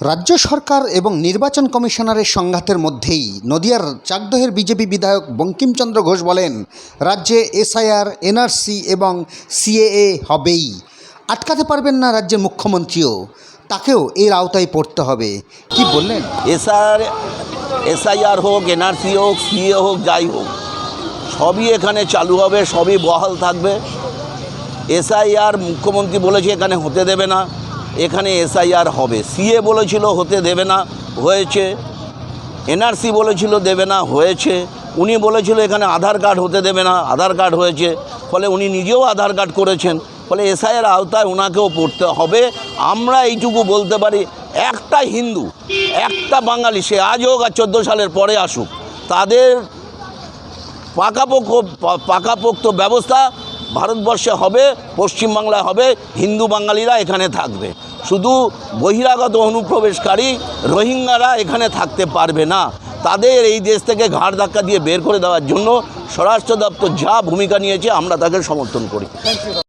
রাজ্য সরকার এবং নির্বাচন কমিশনারের সংঘাতের মধ্যেই নদিয়ার চাকদহের বিজেপি বিধায়ক বঙ্কিমচন্দ্র ঘোষ বলেন, রাজ্যে এসআইআর, এনআরসি এবং সিএএ হবেই। আটকাতে পারবেন না রাজ্যের মুখ্যমন্ত্রীও। তাকেও এর আওতায় পড়তে হবে। কি বললেন? এসআর এসআইআর হোক, এনআরসি হোক, সিএ হোক, যাই হোক, সবই এখানে চালু হবে, সবই বহাল থাকবে। এসআইআর মুখ্যমন্ত্রী বলেছে এখানে হতে দেবে না। এখানে এসআইআর হবে। সিএ বলেছিল হতে দেবে না, হয়েছে। এনআরসি বলেছিল দেবে না, হয়েছে। উনি বলেছিল এখানে আধার কার্ড হতে দেবে না, আধার কার্ড হয়েছে। ফলে উনি নিজেও আধার কার্ড করেছেন। ফলে এসআইয়ের আওতায় ওনাকেও পড়তে হবে। আমরা এইটুকু বলতে পারি, একটা হিন্দু, একটা বাঙালি, সে আজ হোক আর চোদ্দ সালের পরে আসুক, তাদের পাকাপোক্ত পাকাপোক্ত ব্যবস্থা ভারতবর্ষে হবে, পশ্চিমবাংলায় হবে, হিন্দু বাঙালিরা এখানে থাকবে। শুধু বহিরাগত অনুপ্রবেশকারী রোহিঙ্গারা এখানে থাকতে পারবে না। তাদের এই দেশ থেকে ঘাট ধাক্কা দিয়ে বের করে দেওয়ার জন্য স্বরাষ্ট্র দপ্তর যা ভূমিকা নিয়েছে আমরা তাকে সমর্থন করি।